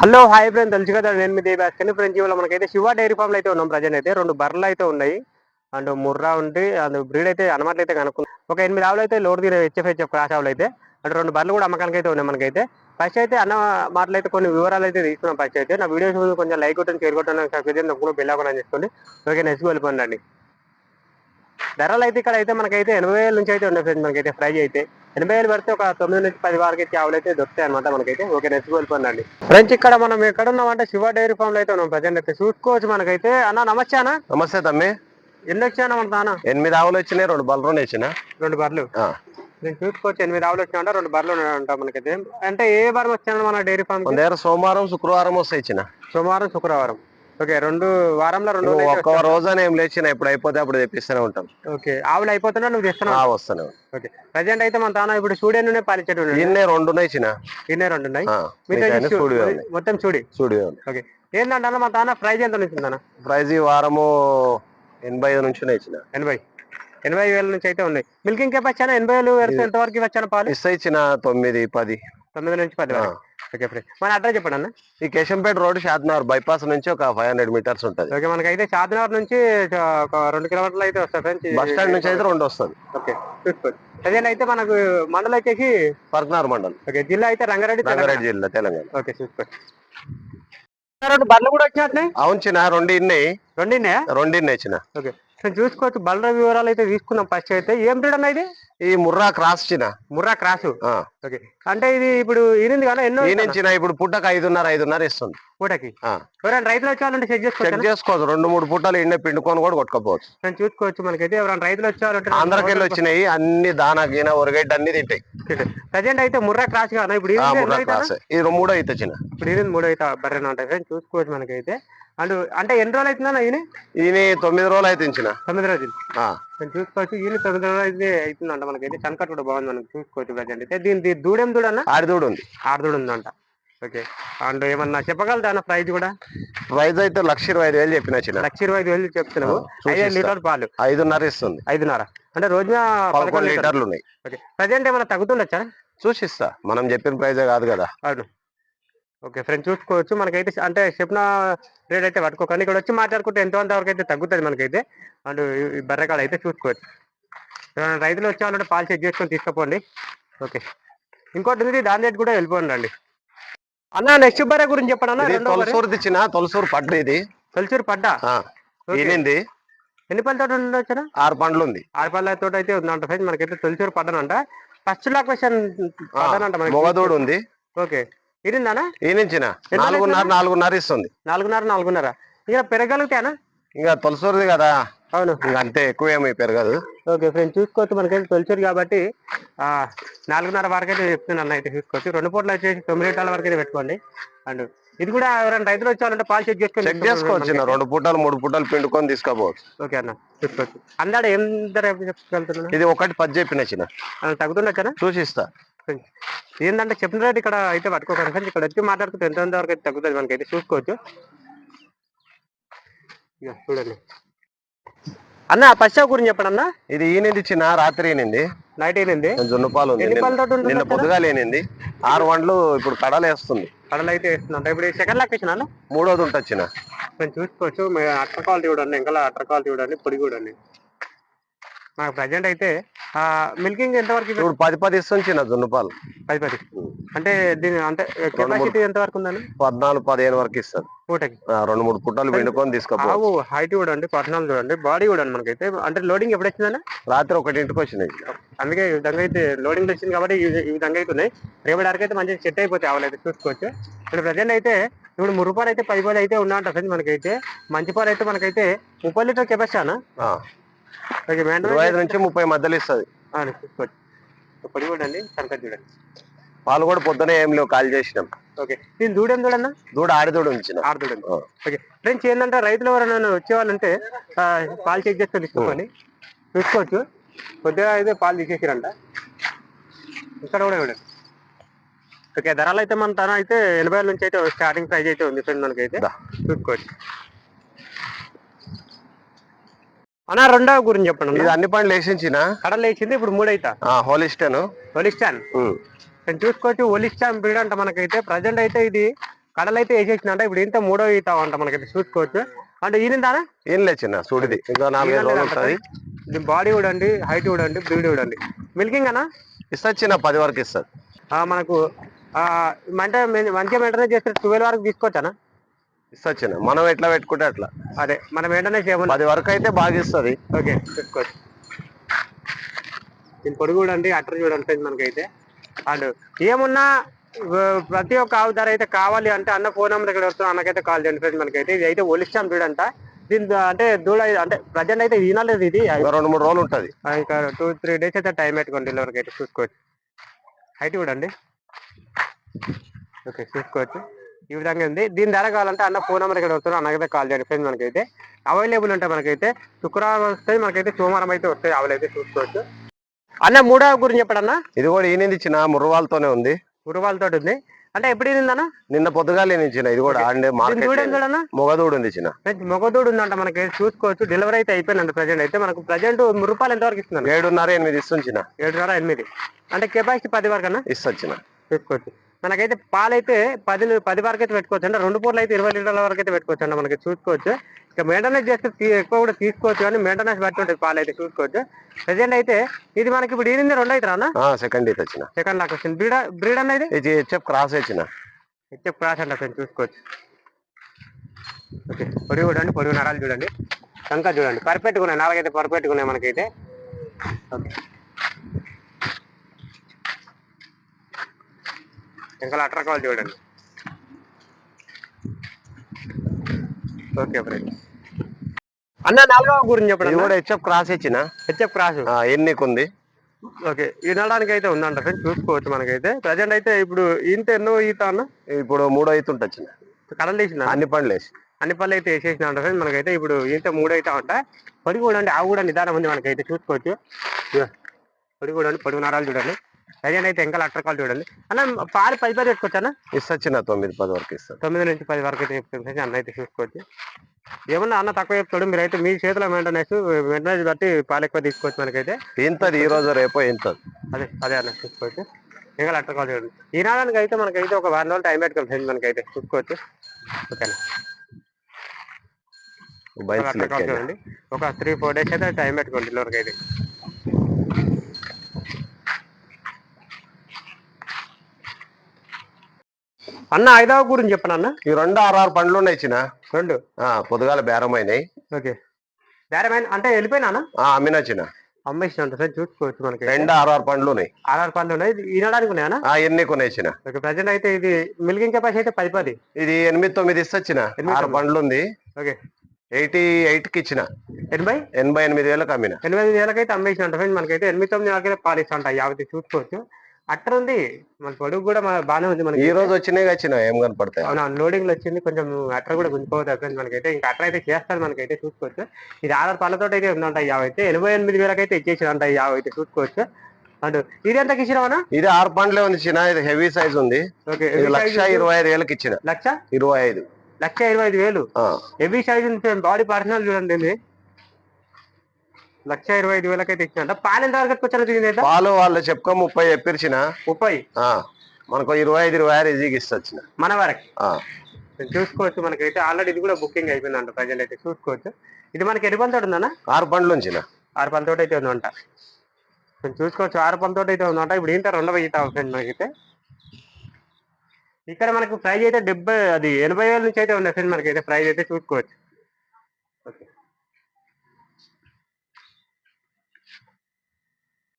Hello hi friend తెలుసు కదా నేను మీ దేవాస్ కానీ ఫ్రెండ్స్ ఇవాళ మనకైతే శివ డైరీ ఫామ్ అయితే ఉన్నాం. ప్రజెంట్ అయితే రెండు బర్రెలు అయితే ఉన్నాయి. అండ్ ముర్రా ఉండి అండ్ బ్రీడ్ అయితే అనమాట అయితే కనుక్కున్నాం. ఒక ఎనిమిది ఆవులు అయితే లోడ్ తీరే హెచ్ఎఫ్ హెచ్ఎఫ్ క్రాస్ ఆవులు అయితే అండ్ రెండు బర్రెలు కూడా అమ్మకానికి అయితే ఉన్నాయి మనకైతే. ఫస్ట్ అయితే అన్న మాటలు అయితే కొన్ని వివరాలు అయితే తీసుకున్నాం ఫస్ట్ అయితే. నా వీడియోస్ కొంచెం లైక్ కొట్టండి షేర్ కొట్టండి సబ్స్క్రైబ్ నాకు బెల్ అవ్వడం చేసుకోండి. ఓకే నెక్స్ట్ వెళ్ళిపోండి ధరలు అయితే ఇక్కడ అయితే మనకైతే ఎనభై వేల నుంచి అయితే ఉన్నాయి ఫ్రెండ్స్ మనకైతే ప్రైజ్ అయితే. ఎనభై వేలు పడితే ఒక తొమ్మిది నుంచి పది వరకు అయితే ఆవులు అయితే దొరుకుతాయి అనమాట మనకైతే. ఓకే నెక్స్ట్ వెళ్ళిపోండి ఫ్రెండ్స్ ఇక్కడ మనం ఎక్కడ ఉన్నామంటే శివ డైరీ ఫామ్లో అయితే ఉన్నాం ప్రజెంట్ అయితే. చూసుకోవచ్చు మనకైతే. అన్న నమస్తే అన్న. నమస్తే తమ్మి. ఎన్ని వచ్చాయన్న మన తాన? ఎనిమిది ఆవులు వచ్చినాయి రెండు బలరోని వచ్చిన రెండు బర్రెలు? నేను చూసుకోవచ్చు ఎనిమిది ఆవులు వచ్చినా రెండు బర్రెలు ఉన్నాయంట మనకైతే. అంటే ఏ వారం వచ్చాను మన డైరీ ఫామ్ సోమవారం శుక్రవారం వస్తాయి ఇచ్చిన సోమవారం శుక్రవారం. ఓకే రెండు వారంలో రెండు ఒక్క రోజున ఏం లేచిన ఎప్పుడు అయిపోతే అప్పుడు తెప్పిస్తూనే ఉంటాం. ఓకే ఆవులు అయిపోతున్నా నువ్వు ఆ, చేస్తున్నావు వస్తానే ఓకే ప్రజెంట్ అయితే మన తాన ఇప్పుడు స్టూడియో పాలిచ్చేటు ఈయన్నే రెండు ఇచ్చిన ఇన్నే రెండు ఉన్నాయి? ఆ, మీతో మిగతా ఇది చూ- స్టూడియో ఉంది. మొత్తం చూడి ఉంది. ఓకే ఏంటంటే అన్న మా తాన ప్రైజ్ ఎంత నుంచి ప్రైజ్ ఈ వారము ఎనభై ఐదు నుంచి ఇచ్చిన ఎనభై ఎనభై వేల నుంచి అయితే ఉన్నాయి. మిల్కింగ్ కెప్ వచ్చాను ఎనభై వేలు ఎంత వరకు వచ్చాను పాలు? ఇస్తా ఇచ్చిన తొమ్మిది పది. తొమ్మిది నుంచి పది. వరకు. ఓకే ఫ్రెండ్ మన అడ్రస్ చెప్పండి అన్న. ఈ కేశంపేట రోడ్ షాద్నగర్ బైపాస్ నుంచి ఒక ఫైవ్ హండ్రెడ్ మీటర్స్ ఉంటది. ఓకే మనకైతే చార్మినార్ నుంచి ఒక రెండు కిలోమీటర్లు అయితే వస్తాయి ఫ్రెండ్స్. బస్ స్టాండ్ నుంచి అయితే రెండు వస్తుంది ఓకే ప్రజెంట్ అయితే మనకు మండలం వచ్చేసి పర్కనార్ మండల్. ఓకే జిల్లా అయితే రంగారెడ్డి. రంగారెడ్డి జిల్లా తెలంగాణ. ఓకే చూసుకోండి రెండు బర్రెలు కూడా వచ్చినట్టున్నాయి అవును చిన్న రెండు ఇన్నాయి. రెండున్నాయా రెండు ఇన్ని ఇచ్చిన ఓకే. నేను చూసుకోవచ్చు బర్రెల వివరాలు అయితే తీసుకున్నాం ఫస్ట్ అయితే. ఏం బ్రీడ్ అన్న ఇది? ఈ ముర్రా క్రాస్ చిన్న. ముర్రా క్రాసు. ఓకే. అంటే ఇది ఇప్పుడు ఈనింది కదా ఎన్నో ఈ నుంచి ఇప్పుడు పుట్టక ఐదున్నర ఐదున్నర ఇస్తుంది. పూటకి. ఎవరైనా రైతులు వచ్చారంటే చెక్ చేసుకోవచ్చు? చెక్ చేసుకోవచ్చు. రెండు మూడు పుట్టలు ఎండ పిండుకొని కూడా కొట్టుకోపోవచ్చు. నేను చూసుకోవచ్చు మనకైతే. ఎవరైనా రైతులు వచ్చారంటే ఆంధ్రకెళ్ళి వచ్చినాయి అన్ని దానా గీన ఒరగడ్డ అన్ని తింటాయి. ప్రజెంట్ అయితే ముర్రా క్రాస్ కాదు ఇప్పుడు ఇది మూడో అయితే చిన్న. ఇప్పుడు ఈనింది మూడు అయితే బర్రెన ఉంటాయి చూసుకోవచ్చు మనకైతే. అండ్ అంటే ఎన్ని రోజులు అవుతుందా ఈయన? ఈయన తొమ్మిది రోజులు అయితే ఇచ్చిన తొమ్మిది రోజులు. నేను చూసుకోవచ్చు. ఈయన తొమ్మిది రోజులు అయితే అవుతుందంట మనకైతే. చనకట్ కూడా బాగుంది మనం చూసుకోవచ్చు ప్రజెంట్ అయితే. దీని దూడేం దూడన్నా ఆడిదూడు ఉంది. ఆరుదూడు ఉందంట. ఓకే. అండ్ ఏమన్నా చెప్పగలదా అన్న ప్రైస్ కూడా? ప్రైజ్ అయితే లక్ష ఇరవై ఐదు వేలు చెప్పిన చిన్న. లక్ష ఇరవై ఐదు వేలు చెప్తున్నావు. ఐదు. లీటర్ పాలు. ఐదున్నర ఇస్తుంది. ఐదున్నర. అంటే రోజున పదకొండు లీటర్లు. ఉన్నాయి. ఓకే. ప్రజెంట్ ఏమైనా తగ్గుతుండొచ్చా? చూసిస్తా మనం చెప్పిన ప్రైజే కాదు కదా. అవును. ఓకే ఫ్రెండ్ చూసుకోవచ్చు. మనకైతే అంటే చెప్పిన రేట్ అయితే పట్టుకోకండి ఇక్కడ వచ్చి మాట్లాడుకుంటే ఎంతో అంత వరకు అయితే తగ్గుతుంది మనకైతే. అండ్ బర్రెకాడ అయితే చూసుకోవచ్చు. రైతులు వచ్చాలంటే పాలు చెక్ చేసుకొని తీసుకుపోండి. ఓకే. ఇంకోటి ఉంది దాని రేట్ కూడా వెళ్ళిపోండి అండి అన్న నెక్స్ట్ బర్రె గురించి చెప్పండి అన్న తొలసూరు తెచ్చిన తొలసూరు పడ్డ ఇది. తొలిచూరు పడ్డా. ఈనింది. ఎన్ని పళ్ళతో ఉండొచ్చునా ఆరు పండ్లు ఉంది ఆరు పళ్ళ తోట అయితే ఉందంట ఫ్రెండ్స్ మనకైతే తొలిచూరు పడ్డానంట. ఫస్ట్ లొకేషన్ పడ్డానంట మనకి. మొగదూడు ఉంది. ఓకే. ఈనించిన. ఎన్ని నాలుగున్నర? నాలుగున్నర ఇస్తుంది. నాలుగున్నర నాలుగున్నర. ఇక పెరగలుగుతానా? ఇంకా తొలసూరుది కదా. అవును. ఇంకా అంతే ఎక్కువ ఏమి పెరగదు. ఓకే ఫ్రెండ్స్ చూసుకోవచ్చు మనకైతే తొలిచారు కాబట్టి నాలుగున్నర వరకు అయితే చెప్తున్నాను అయితే చూసుకోవచ్చు రెండు పూటలు వచ్చేసి తొమ్మిది లీటర్ల వరకు అయితే పెట్టుకోండి. అండ్ ఇది కూడా ఎవరైనా రైతులు వచ్చారంటే పాలు చెక్ చేసుకొని చెక్ చేసుకోవచ్చు రెండు పుట్టలు మూడు పుట్టలు పిండుకొని తీసుకోపోవచ్చు. ఓకే అన్న చూసుకోవచ్చు అందాడ ఏం ధర చెప్పగలుగుతున్నా ఇది ఒకటి పది చెప్పిన చిన్న. తగ్గుతుండొచ్చానా చూసిస్తా. ఏంటంటే చెప్పిన రేట్ ఇక్కడ అయితే పట్టుకోకండి. ఫ్రెండ్స్ ఇక్కడ వచ్చి మాట్లాడుకుంటే ఎంత వరకు అయితే తగ్గుతుంది మనకైతే చూసుకోవచ్చు. చూడండి. అన్న పశ్చావ గురించి చెప్పండి అన్న ఇది ఈనింది చిన్న రాత్రి ఈనింది. నైట్ అయినంది జున్నుపాలు నిన్న-? పొద్దుగా లేనింది ఆరు వండ్లు ఇప్పుడు కడలు వేస్తుంది కడలు అయితే వేస్తుందంట ఇప్పుడు సెకండ్ లొకేషన్ మూడోది ఉంటుంది చిన్న. మేము చూసుకోవచ్చు. అట్ర క్వాలిటీ చూడండి ఇంకా అట్ర క్వాలిటీ చూడండి పొడి చూడండి మాకు ప్రజెంట్ అయితే మిల్కింగ్ ఎంతవరకు ఇప్పుడు పది పది ఇస్తుంది చిన్న జున్నుపాలు పది పది. అంటే దీని అంటే కెపాసిటీ ఎంత వరకు ఉందని పద్నాలుగు పదిహేను వరకు ఇస్తుంది. పూటకి రెండు మూడు పుట్టలు పిండుకొని ఆవు హైట్ చూడండి పర్సనల్ చూడండి బాడీ చూడండి మనకైతే. అంటే లోడింగ్ ఎప్పుడు వచ్చిందన్న రాత్రి ఒకటింటికి వచ్చినాయి. అందుకే ఈ విధంగా అయితే లోడింగ్ వచ్చింది కాబట్టి ఈ విధంగా అయితే ఉన్నాయి. రేపటి వరకు అయితే మంచిగా సెట్ అయిపోతాయి ఆవులు అయితే చూసుకోవచ్చు. ఇప్పుడు ప్రజెంట్ అయితే ఇప్పుడు మూడు రూపాయలు అయితే పది పాలు అయితే ఉన్నాయంట ఫ్రెండ్స్ మనకైతే. మంచి పాలు అయితే మనకైతే ముప్పై లీటర్ కెపాసిటీ అన్న ఆ, ఓకే ఇరవై ఐదు నుంచి ముప్పై మధ్యలో ఇస్తుంది. చూసుకోవచ్చు. పొడి చూడండి కనక చూడండి. పాలు కూడా పొద్దునే ఏం లేవు కాల్ చేసినాం. ఓకే. దీని దూడేం చూడన్నా దూడ ఆడిదూడ ఉంచిన. ఆరు దూడండి ఆ. ఓకే. ఫ్రెండ్స్ ఏంటంటే రైతులు ఎవరైనా వచ్చేవాళ్ళంటే ఆ, పాలు చెక్ చేసుకొని తీసుకోవాలి చూసుకోవచ్చు కొద్దిగా అయితే పాలు తీసేసారంట. ఇక్కడ కూడా చూడండి. ఓకే ధరలు అయితే మన తన అయితే ఎనభై వేల నుంచి అయితే స్టార్టింగ్ ప్రైస్ అయితే ఉంది ఫ్రెండ్ మనకైతే. దా. చూసుకోవచ్చు అన్న రెండో గురించి చెప్పండి ఇది అన్ని పండ్లు వేసించిన? కడలు వేసింది ఇప్పుడు మూడైతా. హోలిస్టన్. ఒలిస్టాన్ నేను చూసుకోవచ్చు ఒలిస్టాన్ బ్రీడ్ అంట మనకైతే. ప్రజెంట్ అయితే ఇది కడలు అయితే వేసేసిందంట ఇప్పుడు ఇంత మూడో ఈత అంట మనకైతే చూసుకోవచ్చు. అంటే ఈనిందానా ఏం లే చిన్న ఇంకా రోజులు ఉంటుంది. ఇది బాడీ కూడా అండి హైట్ కూడా అండి బ్రీడ్ కూడా అండి. మిల్కింగ్ అన్నా ఇస్తుంది చిన్న పది వరకు ఇస్తుంది ఆ, మనకు ఆ, అంటే మంచిగా మెయింటెనెన్స్ చేస్తే ట్వెల్వ్ వరకు తీసుకోవచ్చానా? ఇస్తుంది చిన్న. మనం ఎట్లా పెట్టుకుంటే అట్లా. అదే మనం మెయింటెనెన్స్ చేయమని పది వరకు అయితే బాగా ఇస్తుంది. ఓకే తీసుకోవచ్చు దీని పొడుగు చూడండి అట్టర్ చూడండి మనకైతే. అండ్ ఏమున్నా ప్రతి ఒక్క ఆవు ధర అయితే కావాలి అంటే అన్న ఫోన్ నెంబర్ ఇక్కడ వస్తుంది అన్నకైతే కాల్ చేయండి ఫ్రెండ్స్ మనకైతే. ఇది అయితే ఒలిస్తాం చూడంట. దీని అంటే దూడ అంటే ప్రజెంట్ అయితే వినాలేదు ఇది. రెండు మూడు రోజులు ఉంటుంది. ఇంకా టూ త్రీ డేస్ అయితే టైం పెట్టుకోండి డెలివరీకి అయితే చూసుకోవచ్చు. హైట్ చూడండి. ఓకే చూసుకోవచ్చు. ఈ విధంగా ఉంది. దీని ధర కావాలంటే అన్న ఫోన్ నెంబర్ ఇక్కడ వస్తుంది అన్నకైతే కాల్ చేయండి ఫ్రెండ్స్ మనకైతే. అవైలబుల్ ఉంటాయి మనకైతే శుక్రవారం వస్తాయి మనకైతే సోమవారం అయితే వస్తాయి అయితే చూసుకోవచ్చు. అన్న మూడో గురించి చెప్పడన్నా? ఇది కూడా చిన్న ముర్రవాళ్ళతోనే ఉంది. గురువాలతో ఉంది. అంటే ఎప్పుడు అన్న నిన్న పొద్దుగాలు ఈనించిన ఇది కూడా దీన్ని మార్కెట్ మొగదూడు ఉంది చిన్న మొగదూడు ఉందంట మనకి చూసుకోవచ్చు డెలివరీ అయితే అయిపోయిందంట ప్రజెంట్. అయితే మనకు ప్రజెంట్ రూపాయలు ఎంతవరకు ఇస్తున్నాను? ఏడున్నర ఎనిమిది ఇస్తుంది చిన్న ఏడున్నర ఎనిమిది. అంటే కెపాసిటీ పది వరకు అన్న? ఇస్తుంది చిన్న పెట్టుకోవచ్చు. మనకైతే పాలు అయితే పది పది వరకు అయితే పెట్టుకోవచ్చు. అంటే రెండు పూర్లు అయితే ఇరవై లీటర్ల వరకు అయితే పెట్టుకోవచ్చు అండి మనకి చూసుకోవచ్చు. ఇక మెయింటెనెన్స్ చేస్తే ఎక్కువ కూడా తీసుకోవచ్చు కానీ మెయింటెనెన్స్ బట్టి ఉంటుంది పాలు అయితే చూసుకోవచ్చు. ప్రజెంట్ అయితే ఇది మనకి ఇప్పుడు ఈనింది రెండు అయితే రానా సెకండ్ ఇది వచ్చిన సెకండ్ లాక్ వచ్చింది. బ్రీడ్ బ్రీడ్ అనేది ఇది? హెచ్ఎఫ్ క్రాస్ వచ్చిన హెచ్ఎఫ్ క్రాస్ అంట ఫ్రెండ్ చూసుకోవచ్చు. ఓకే పొడుగు చూడండి పొడుగు నరాలు చూడండి. సంక చూడండి. పర్ఫెక్ట్గా ఉన్నాయి నాలుగైతే పర్ఫెక్ట్గా ఉన్నాయి మనకైతే. ఓకే ఇంకా అట్రకాలు చూడండి. ఓకే ఫ్రెండ్ అన్న నాలుగవ గురించి ఇది చెప్పండి కూడా హెచ్ఎఫ్ క్రాస్ ఇచ్చిన. హెచ్ఎఫ్ క్రాస్ ఎన్నికుంది ఓకే వినడానికి అయితే ఉందంట ఫ్రెండ్ చూసుకోవచ్చు మనకైతే. ప్రజెంట్ అయితే ఇప్పుడు ఇంత ఎన్నో ఈత అన్న? ఇప్పుడు మూడో అయితే ఉంటుంది చిన్న కడలు తీసిన అన్ని? పండ్లు వేసి. అన్ని పళ్ళు అయితే వేసేసిన అంట ఫ్రెండ్ మనకైతే ఇప్పుడు ఇంత మూడు అయితే అంట పొడి కూడా అండి ఆవు కూడా నిదానం ఉంది మనకైతే చూసుకోవచ్చు. పొడి కూడా అండి పొడుగు నరాలు చూడండి. ప్రజెంట్ అయితే ఇంకా లక్షకాలు చూడండి. అన్న పాలు పది పది పెట్టుకోవచ్చు చిన్న తొమ్మిది పది వరకు ఇస్తుంది తొమ్మిది నుంచి పది వరకు అయితే చెప్తుంది అన్న అయితే చూసుకోవచ్చు. ఏమన్నా అన్న తక్కువ చెప్తాడు మీరైతే మీ చేతిలో మెయింటెనెన్స్ మెయింటెనెన్స్ బట్టి పాలు ఎక్కువ తీసుకోవచ్చు మనకైతే. ఇంతది ఈ రోజు రేపో ఇంతది. అదే అదే అన్న చూసుకోవచ్చు. ఇంకా లక్షకాలు చూడండి. ఈ నాడానికి అయితే మనకైతే ఒక వారం రోజులు టైం పెట్టుకోవాలి మనకైతే చూసుకోవచ్చు. ఓకేనా? కాల్ చూడండి. ఒక త్రీ ఫోర్ డేస్ అయితే టైం పెట్టుకోండి డెలివరీకి అయితే. అన్న ఐదవ గురించి చెప్పను అన్న? ఈ రెండు ఆరు ఆరు పండ్లు ఉన్నాయి చిన్న. రెండు. ఆ, పొద్దుగాల బేరం అయినాయి. ఓకే. బేరమైన అంటే వెళ్ళిపోయినా అమ్మినా చిన్న. అమ్మేసిన సార్ చూసుకోవచ్చు మనకి. రెండు ఆరు ఆరు పండ్లు ఉన్నాయి. ఆర్ఆర్ పనులు ఉన్నాయి. ఇది ఈనడానికి ఉన్నాయా ఆ ఎన్ని చిన్న. ఓకే ప్రజెంట్ అయితే ఇది మిల్కింగ్ కెపాసిటీ అయితే పది పది. ఇది ఎనిమిది తొమ్మిది ఇస్తొచ్చిన ఎనిమిది ఆరు. పండ్లు ఉంది. ఓకే. ఎయిటీ ఎయిట్కి ఇచ్చిన. ఎనభై? ఎనభై ఎనిమిది వేలకు అమ్మిన. ఎనిమిది వేలకైతే అమ్మేసిన అంట ఫ్రెండ్ మనకైతే ఎనిమిది తొమ్మిది వేలకైతే పాలిస్తా అంట యావతి చూసుకోవచ్చు. అట్టర్ ఉంది. మన పొడుగు కూడా మన బాగానే ఉంది మనకి. ఈ రోజు వచ్చినాయి వచ్చిన ఏం కనపడతాయి? అవునా లోడింగ్లో వచ్చింది. కొంచెం అట్టర్ కూడా గుంజిపోతుంది ఫ్రెండ్ మనకైతే ఇంకా అట్టర్ అయితే చేస్తారు మనకైతే చూసుకోవచ్చు. ఇది ఆధార్ పళ్ళతో అయితే ఉందంట యావ అయితే ఎనభై ఎనిమిది వేలకైతే ఇచ్చేసినంట యావ అయితే చూసుకోవచ్చు. అండ్ ఇది ఎంతకి ఇచ్చినావనా ఇది ఆరు పండ్లే ఉంది చిన్న. ఇది హెవీ సైజ్ ఉంది. ఓకే లక్ష ఇరవై ఐదు వేలకు ఇచ్చిన. లక్ష? ఇరవై ఐదు. లక్ష ఇరవై ఐదు వేలు. హెవీ సైజ్ బాడీ పర్సనల్ చూడండి. లక్ష ఇరవై ఐదు వేలకైతే ఇచ్చినంట పాలు ఎంత వరకు అయితే పాలు వాళ్ళు చెప్పుకో ముప్పై చెప్పిరిచిన. ముప్పై? మనకు ఇరవై ఐదు ఇరవై ఆరు ఈజీకి ఇస్తొచ్చిన మన వరకు? చూసుకోవచ్చు మనకైతే ఆల్రెడీ ఇది కూడా బుకింగ్ అయిపోయిందంట ప్రజెంట్ అయితే చూసుకోవచ్చు. ఇది మనకి ఎన్ని పంతోటి ఉందన్న? ఆరు పండ్లు ఉంచిన. ఆరు పంతోటి అయితే ఉందంట. చూసుకోవచ్చు ఆరు పంతోటి అయితే ఉందంట. ఇప్పుడు ఏంటో రెండవ ఈత ఫ్రెండ్ మనకైతే. ఇక్కడ మనకు ప్రైజ్ అయితే డెబ్బై అది ఎనభై వేల నుంచి అయితే ఉన్నాయి ఫ్రెండ్ మనకైతే ప్రైజ్ అయితే చూసుకోవచ్చు. ఓకే.